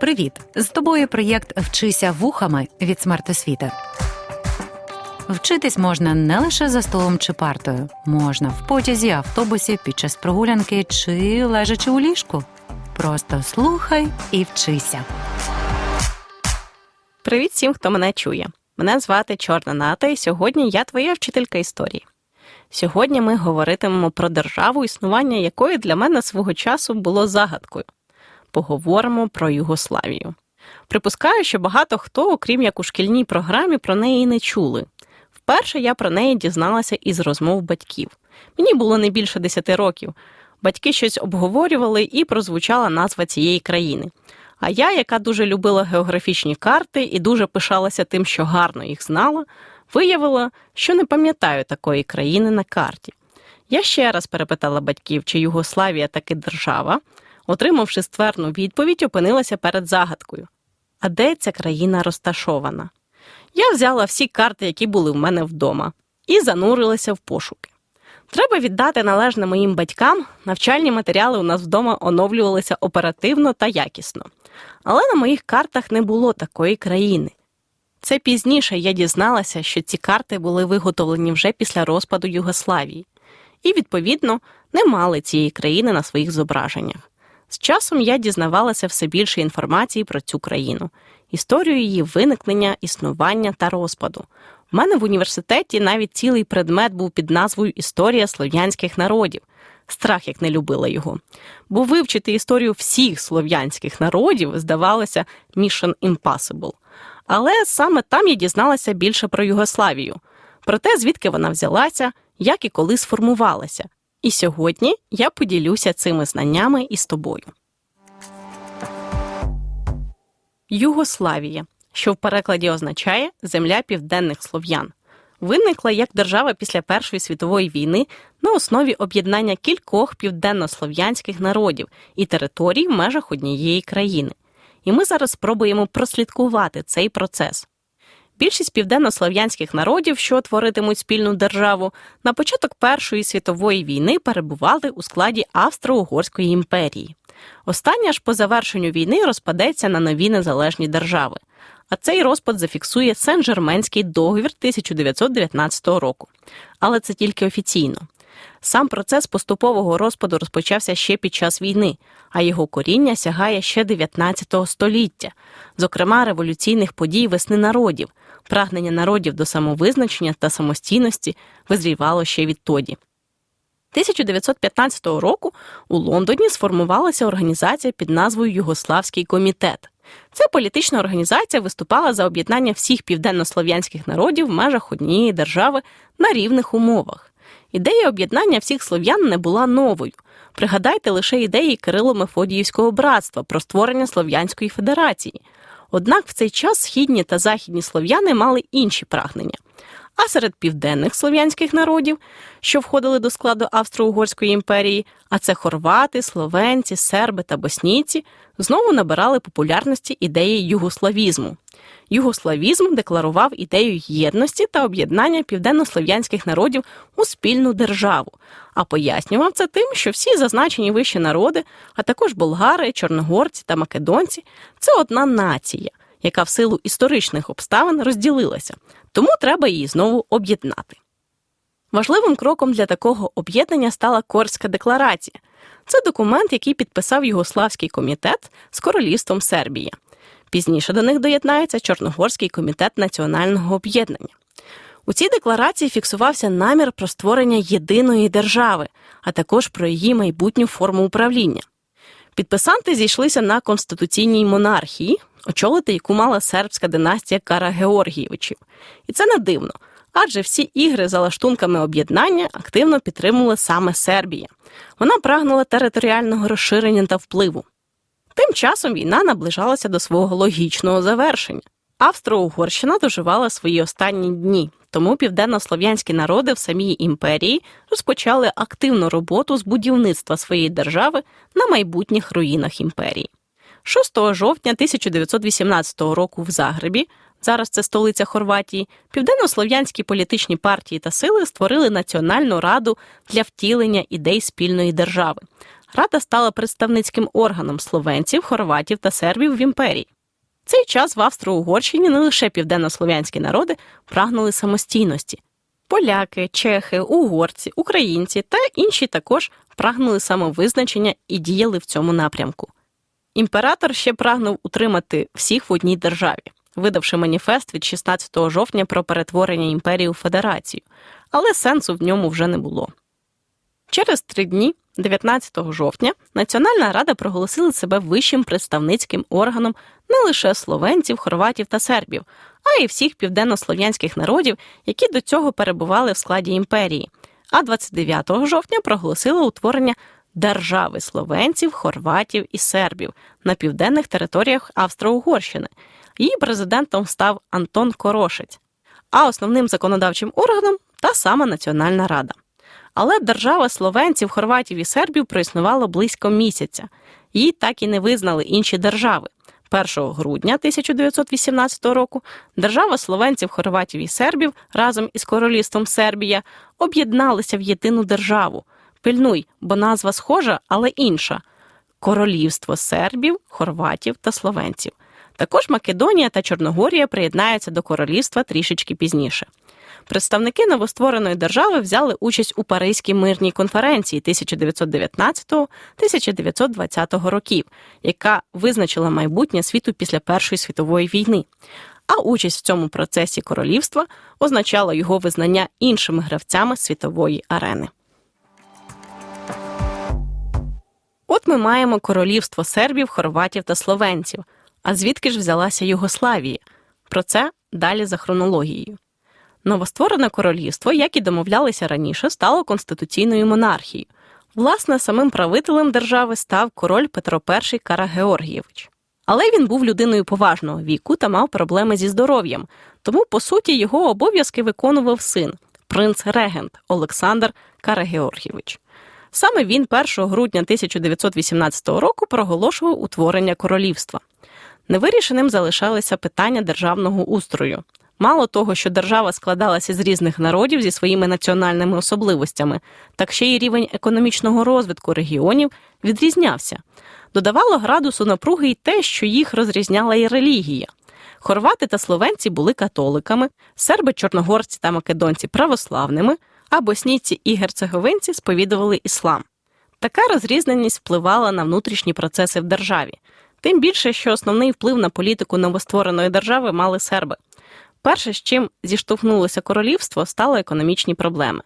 Привіт! З тобою проєкт Вчися вухами від смертосвіти. Вчитись можна не лише за столом чи партою, можна в потязі, автобусі, під час прогулянки чи лежачи у ліжку. Просто слухай і вчися. Привіт всім, хто мене чує. Мене звати Чорна Ната, і сьогодні я твоя вчителька історії. Сьогодні ми говоритимемо про державу, існування якої для мене свого часу було загадкою. Поговоримо про Югославію. Припускаю, що багато хто, окрім як у шкільній програмі, про неї не чули. Вперше я про неї дізналася із розмов батьків. Мені було не більше 10 років. Батьки щось обговорювали і прозвучала назва цієї країни. А я, яка дуже любила географічні карти і дуже пишалася тим, що гарно їх знала, виявила, що не пам'ятаю такої країни на карті. Я ще раз перепитала батьків, чи Югославія таки держава, отримавши ствердну відповідь, опинилася перед загадкою. А де ця країна розташована? Я взяла всі карти, які були в мене вдома, і занурилася в пошуки. Треба віддати належне моїм батькам, навчальні матеріали у нас вдома оновлювалися оперативно та якісно. Але на моїх картах не було такої країни. Це пізніше я дізналася, що ці карти були виготовлені вже після розпаду Югославії, і, відповідно, не мали цієї країни на своїх зображеннях. З часом я дізнавалася все більше інформації про цю країну, історію її виникнення, існування та розпаду. У мене в університеті навіть цілий предмет був під назвою Історія слов'янських народів. Страх як не любила його. Бо вивчити історію всіх слов'янських народів здавалося mission impossible. Але саме там я дізналася більше про Югославію, про те, звідки вона взялася, як і коли сформувалася. І сьогодні я поділюся цими знаннями із тобою. Югославія, що в перекладі означає земля південних слов'ян, виникла як держава після Першої світової війни на основі об'єднання кількох південнослов'янських народів і територій в межах однієї країни. І ми зараз спробуємо прослідкувати цей процес. Більшість південнослов'янських народів, що творитимуть спільну державу, на початок Першої світової війни перебували у складі Австро-Угорської імперії. Остання ж по завершенню війни розпадеться на нові незалежні держави. А цей розпад зафіксує Сен-Жерменський договір 1919 року. Але це тільки офіційно. Сам процес поступового розпаду розпочався ще під час війни, а його коріння сягає ще 19 століття, зокрема революційних подій весни народів, прагнення народів до самовизначення та самостійності визрівало ще відтоді. 1915 року у Лондоні сформувалася організація під назвою Югославський комітет. Ця політична організація виступала за об'єднання всіх південнослов'янських народів в межах однієї держави на рівних умовах. Ідея об'єднання всіх слов'ян не була новою. Пригадайте лише ідеї Кирило Мефодіївського братства про створення Слов'янської Федерації. Однак в цей час східні та західні слов'яни мали інші прагнення. А серед південних слов'янських народів, що входили до складу Австро-Угорської імперії, а це хорвати, словенці, серби та боснійці, знову набирали популярності ідеї югославізму. Югославізм декларував ідею єдності та об'єднання південнослов'янських народів у спільну державу, а пояснював це тим, що всі зазначені вищі народи, а також болгари, чорногорці та македонці це одна нація, яка в силу історичних обставин розділилася, тому треба її знову об'єднати. Важливим кроком для такого об'єднання стала Корська декларація. Це документ, який підписав Югославський комітет з королівством Сербії. Пізніше до них доєднається Чорногорський комітет національного об'єднання. У цій декларації фіксувався намір про створення єдиної держави, а також про її майбутню форму управління. Підписанти зійшлися на конституційній монархії, очолити яку мала сербська династія Кара Георгійовичів. І це не дивно, адже всі ігри за лаштунками об'єднання активно підтримувала саме Сербія. Вона прагнула територіального розширення та впливу. Тим часом війна наближалася до свого логічного завершення. Австро-Угорщина доживала свої останні дні, тому південнослов'янські народи в самій імперії розпочали активну роботу з будівництва своєї держави на майбутніх руїнах імперії. 6 жовтня 1918 року в Загребі, зараз це столиця Хорватії, південнослов'янські політичні партії та сили створили Національну раду для втілення ідей спільної держави. рада стала представницьким органом словенців, хорватів та сербів в імперії. Цей час в Австро-Угорщині не лише південнослов'янські народи прагнули самостійності. Поляки, чехи, угорці, українці та інші також прагнули самовизначення і діяли в цьому напрямку. Імператор ще прагнув утримати всіх в одній державі, видавши маніфест від 16 жовтня про перетворення імперії у федерацію, але сенсу в ньому вже не було. Через три дні, 19 жовтня, Національна рада проголосила себе вищим представницьким органом не лише словенців, хорватів та сербів, а й всіх південнослов'янських народів, які до цього перебували в складі імперії. А 29 жовтня проголосила утворення держави словенців, хорватів і сербів на південних територіях Австро-Угорщини. Її президентом став Антон Корошець, а основним законодавчим органом та сама Національна Рада. Але держава словенців, хорватів і сербів проіснувала близько місяця. Її так і не визнали інші держави. 1 грудня 1918 року держава словенців, хорватів і сербів разом із королівством Сербія об'єдналися в єдину державу. Пильнуй, бо назва схожа, але інша Королівство сербів, хорватів та словенців. Також Македонія та Чорногорія приєднаються до королівства трішечки пізніше. Представники новоствореної держави взяли участь у Паризькій мирній конференції 1919-1920 років, яка визначила майбутнє світу після Першої світової війни. А участь в цьому процесі королівства означала його визнання іншими гравцями світової арени. От ми маємо королівство сербів, хорватів та словенців. А звідки ж взялася Югославія? Про це далі за хронологією. Новостворене королівство, як і домовлялися раніше, стало конституційною монархією. Власне, самим правителем держави став король Петро І Карагеоргійович. Але він був людиною поважного віку та мав проблеми зі здоров'ям, тому, по суті, його обов'язки виконував син, принц-регент Олександр Карагеоргійович. Саме він 1 грудня 1918 року проголошував утворення королівства. Невирішеним залишалися питання державного устрою. Мало того, що держава складалася з різних народів зі своїми національними особливостями, так ще й рівень економічного розвитку регіонів відрізнявся. Додавало градусу напруги й те, що їх розрізняла й релігія. Хорвати та словенці були католиками, серби, чорногорці та македонці православними, а боснійці і герцеговинці сповідували іслам. Така розрізненість впливала на внутрішні процеси в державі, тим більше, що основний вплив на політику новоствореної держави мали серби. Перше, з чим зіштовхнулося королівство, стали економічні проблеми.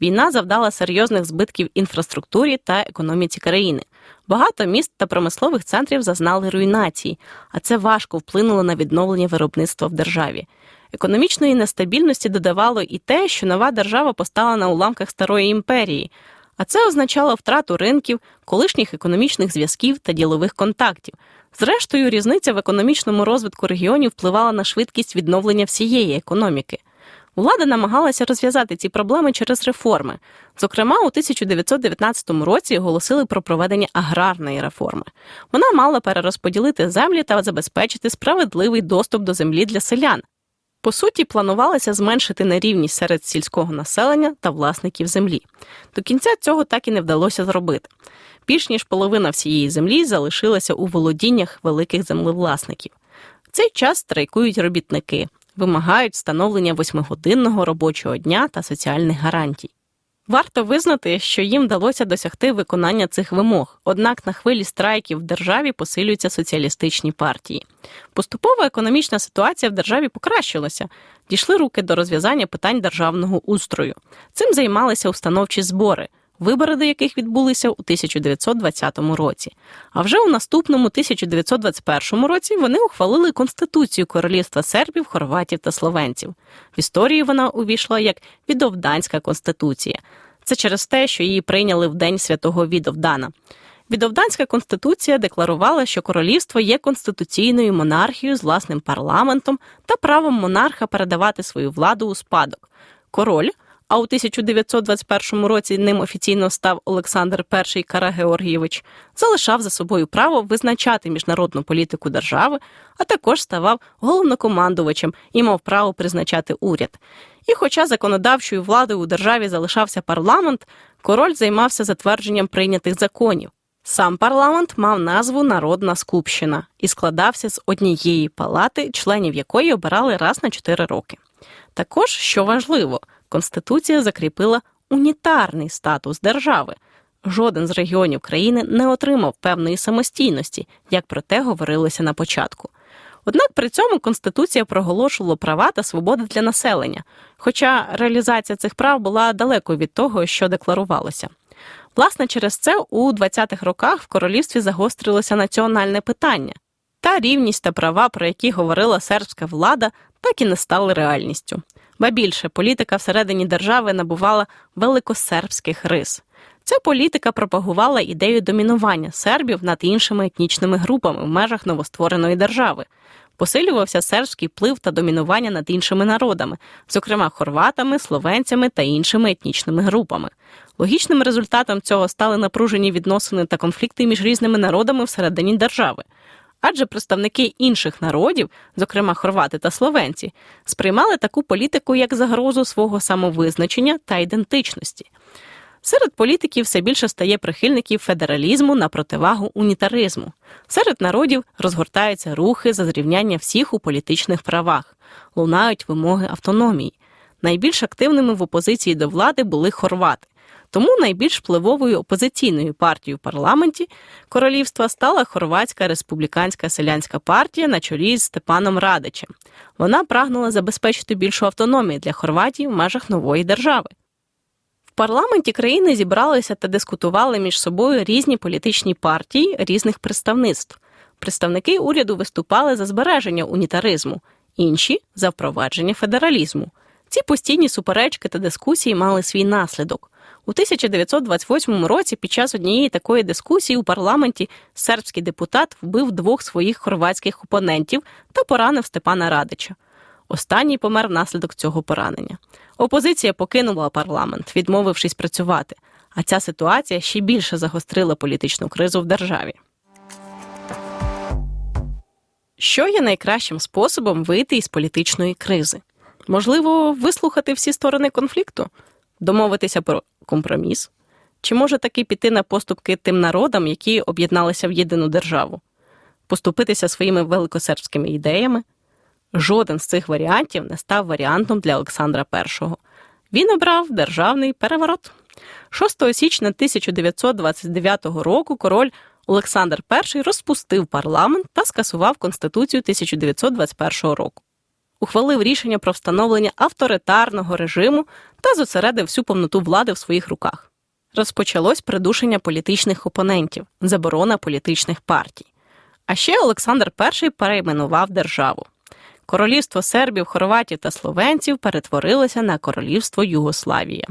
Війна завдала серйозних збитків інфраструктурі та економіці країни. Багато міст та промислових центрів зазнали руйнації, а це важко вплинуло на відновлення виробництва в державі. Економічної нестабільності додавало і те, що нова держава постала на уламках старої імперії, а це означало втрату ринків, колишніх економічних зв'язків та ділових контактів. Зрештою, різниця в економічному розвитку регіонів впливала на швидкість відновлення всієї економіки. Влада намагалася розв'язати ці проблеми через реформи. Зокрема, у 1919 році оголосили про проведення аграрної реформи. Вона мала перерозподілити землі та забезпечити справедливий доступ до землі для селян. По суті, планувалося зменшити нерівність серед сільського населення та власників землі. До кінця цього так і не вдалося зробити. Більш ніж половина всієї землі залишилася у володіннях великих землевласників. В цей час страйкують робітники, вимагають встановлення восьмигодинного робочого дня та соціальних гарантій. Варто визнати, що їм вдалося досягти виконання цих вимог, однак на хвилі страйків в державі посилюються соціалістичні партії. Поступово економічна ситуація в державі покращилася, дійшли руки до розв'язання питань державного устрою. Цим займалися установчі збори, вибори до яких відбулися у 1920 році. А вже у наступному 1921 році вони ухвалили Конституцію Королівства сербів, хорватів та словенців. В історії вона увійшла як Відовданська конституція. Це через те, що її прийняли в день святого Відовдана. Відовданська конституція декларувала, що королівство є конституційною монархією з власним парламентом та правом монарха передавати свою владу у спадок. Король а у 1921 році ним офіційно став Олександр І Карагеоргійович, залишав за собою право визначати міжнародну політику держави, а також ставав головнокомандувачем і мав право призначати уряд. І, хоча законодавчою владою у державі залишався парламент, король займався затвердженням прийнятих законів. Сам парламент мав назву Народна Скупщина і складався з однієї палати, членів якої обирали раз на 4 роки. Також, що важливо, Конституція закріпила унітарний статус держави. Жоден з регіонів країни не отримав певної самостійності, як про те говорилося на початку. Однак при цьому Конституція проголошувала права та свободи для населення, хоча реалізація цих прав була далеко від того, що декларувалося. Власне, через це у 20-х роках в королівстві загострилося національне питання, та рівність та права, про які говорила сербська влада, так і не стали реальністю. Ба більше політика всередині держави набувала великосербських рис. Ця політика пропагувала ідею домінування сербів над іншими етнічними групами в межах новоствореної держави. Посилювався сербський вплив та домінування над іншими народами, зокрема хорватами, словенцями та іншими етнічними групами. Логічним результатом цього стали напружені відносини та конфлікти між різними народами всередині держави. Адже представники інших народів, зокрема хорвати та словенці, сприймали таку політику як загрозу свого самовизначення та ідентичності. Серед політиків все більше стає прихильників федералізму на противагу унітаризму. Серед народів розгортаються рухи за зрівняння всіх у політичних правах, лунають вимоги автономії. Найбільш активними в опозиції до влади були хорвати. Тому найбільш впливовою опозиційною партією в парламенті королівства стала хорватська республіканська селянська партія на чолі з Степаном Радичем. Вона прагнула забезпечити більшу автономію для Хорватії в межах нової держави. В парламенті країни зібралися та дискутували між собою різні політичні партії різних представництв. Представники уряду виступали за збереження унітаризму, інші за впровадження федералізму. Ці постійні суперечки та дискусії мали свій наслідок. У 1928 році під час однієї такої дискусії у парламенті сербський депутат вбив двох своїх хорватських опонентів та поранив Степана Радича. Останній помер внаслідок цього поранення. Опозиція покинула парламент, відмовившись працювати. А ця ситуація ще більше загострила політичну кризу в державі. Що є найкращим способом вийти із політичної кризи? Можливо, вислухати всі сторони конфлікту, домовитися про компроміс? Чи може таки піти на поступки тим народам, які об'єдналися в єдину державу, поступитися своїми великосербськими ідеями? Жоден з цих варіантів не став варіантом для Олександра І. Він обрав державний переворот. 6 січня 1929 року король Олександр І розпустив парламент та скасував Конституцію 1921 року. Ухвалив рішення про встановлення авторитарного режиму та зосередив всю повноту влади в своїх руках. Розпочалось придушення політичних опонентів, заборона політичних партій. А ще Олександр І перейменував державу. Королівство сербів, хорватів та словенців перетворилося на королівство Югославія.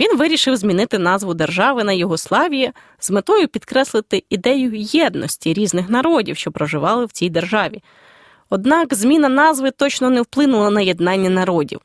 Він вирішив змінити назву держави на Югославія з метою підкреслити ідею єдності різних народів, що проживали в цій державі. Однак зміна назви точно не вплинула на єднання народів.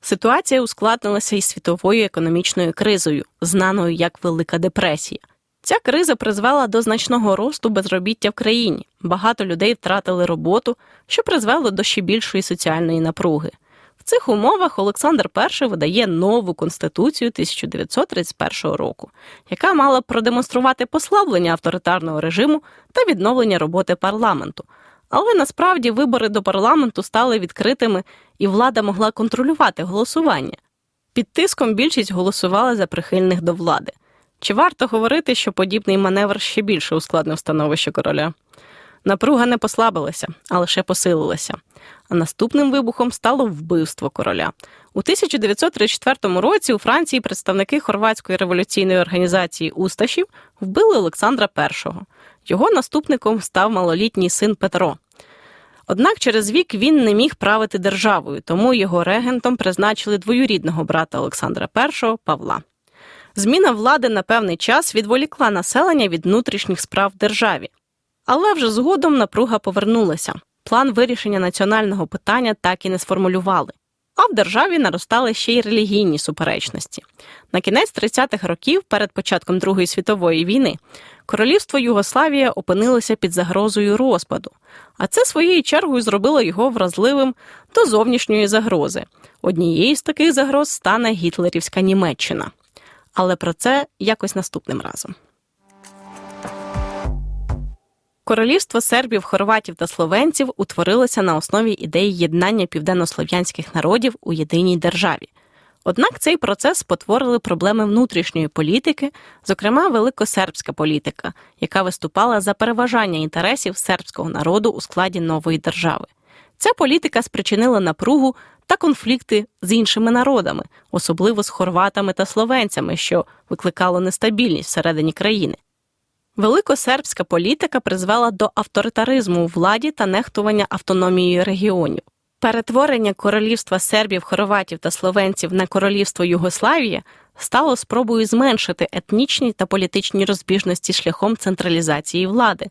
Ситуація ускладнилася із світовою економічною кризою, знаною як Велика депресія. Ця криза призвела до значного росту безробіття в країні. Багато людей втратили роботу, що призвело до ще більшої соціальної напруги. В цих умовах Олександр І видає нову конституцію 1931 року, яка мала продемонструвати послаблення авторитарного режиму та відновлення роботи парламенту. Але насправді вибори до парламенту стали відкритими, і влада могла контролювати голосування. Під тиском більшість голосувала за прихильних до влади. Чи варто говорити, що подібний маневр ще більше ускладнив становище короля? Напруга не послабилася, а лише посилилася. А наступним вибухом стало вбивство короля. У 1934 році у Франції представники хорватської революційної організації Усташів вбили Олександра І. Його наступником став малолітній син Петро. Однак через вік він не міг правити державою, тому його регентом призначили двоюрідного брата Олександра І Павла. Зміна влади на певний час відволікла населення від внутрішніх справ державі. Але вже згодом напруга повернулася. План вирішення національного питання так і не сформулювали. А в державі наростали ще й релігійні суперечності. На кінець 30-х років, перед початком Другої світової війни, королівство Югославія опинилося під загрозою розпаду, а це своєю чергою зробило його вразливим до зовнішньої загрози. Однією з таких загроз стане гітлерівська Німеччина. Але про це якось наступним разом. Королівство сербів, хорватів та словенців утворилося на основі ідеї єднання південнослов'янських народів у єдиній державі. Однак цей процес спотворили проблеми внутрішньої політики, зокрема великосербська політика, яка виступала за переважання інтересів сербського народу у складі нової держави. Ця політика спричинила напругу та конфлікти з іншими народами, особливо з хорватами та словенцями, що викликало нестабільність всередині країни. Великосербська політика призвела до авторитаризму у владі та нехтування автономією регіонів. Перетворення королівства сербів, хорватів та словенців на королівство Югославія стало спробою зменшити етнічні та політичні розбіжності шляхом централізації влади,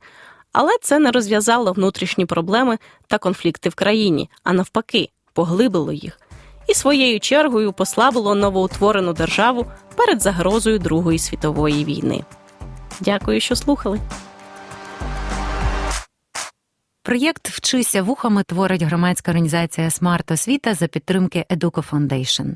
але це не розв'язало внутрішні проблеми та конфлікти в країні, а навпаки, поглибило їх і своєю чергою послабило новоутворену державу перед загрозою Другої світової війни. Дякую, що слухали. Проєкт Вчися вухами творить громадська організація Смарт Освіта за підтримки Educo Foundation.